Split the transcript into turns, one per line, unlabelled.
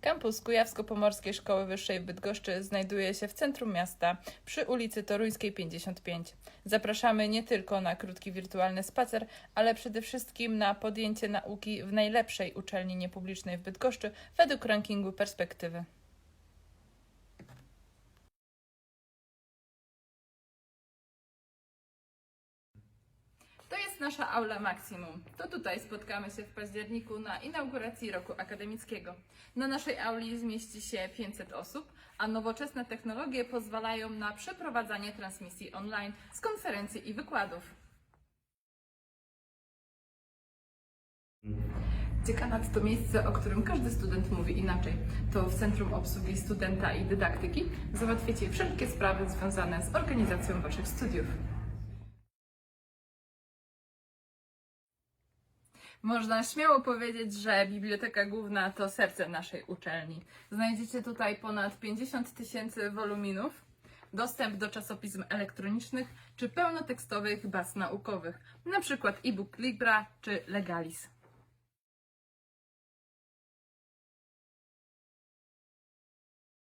Kampus Kujawsko-Pomorskiej Szkoły Wyższej w Bydgoszczy znajduje się w centrum miasta przy ulicy Toruńskiej 55. Zapraszamy nie tylko na krótki wirtualny spacer, ale przede wszystkim na podjęcie nauki w najlepszej uczelni niepublicznej w Bydgoszczy według rankingu perspektywy. To jest nasza aula maksimum. To tutaj spotkamy się w październiku na inauguracji roku akademickiego. Na naszej auli zmieści się 500 osób, a nowoczesne technologie pozwalają na przeprowadzanie transmisji online z konferencji i wykładów. Dziekanat to miejsce, o którym każdy student mówi inaczej. To w Centrum Obsługi Studenta i Dydaktyki załatwicie wszelkie sprawy związane z organizacją Waszych studiów. Można śmiało powiedzieć, że Biblioteka Główna to serce naszej uczelni. Znajdziecie tutaj ponad 50 tysięcy woluminów, dostęp do czasopism elektronicznych czy pełnotekstowych baz naukowych, na przykład e-book Libra czy Legalis.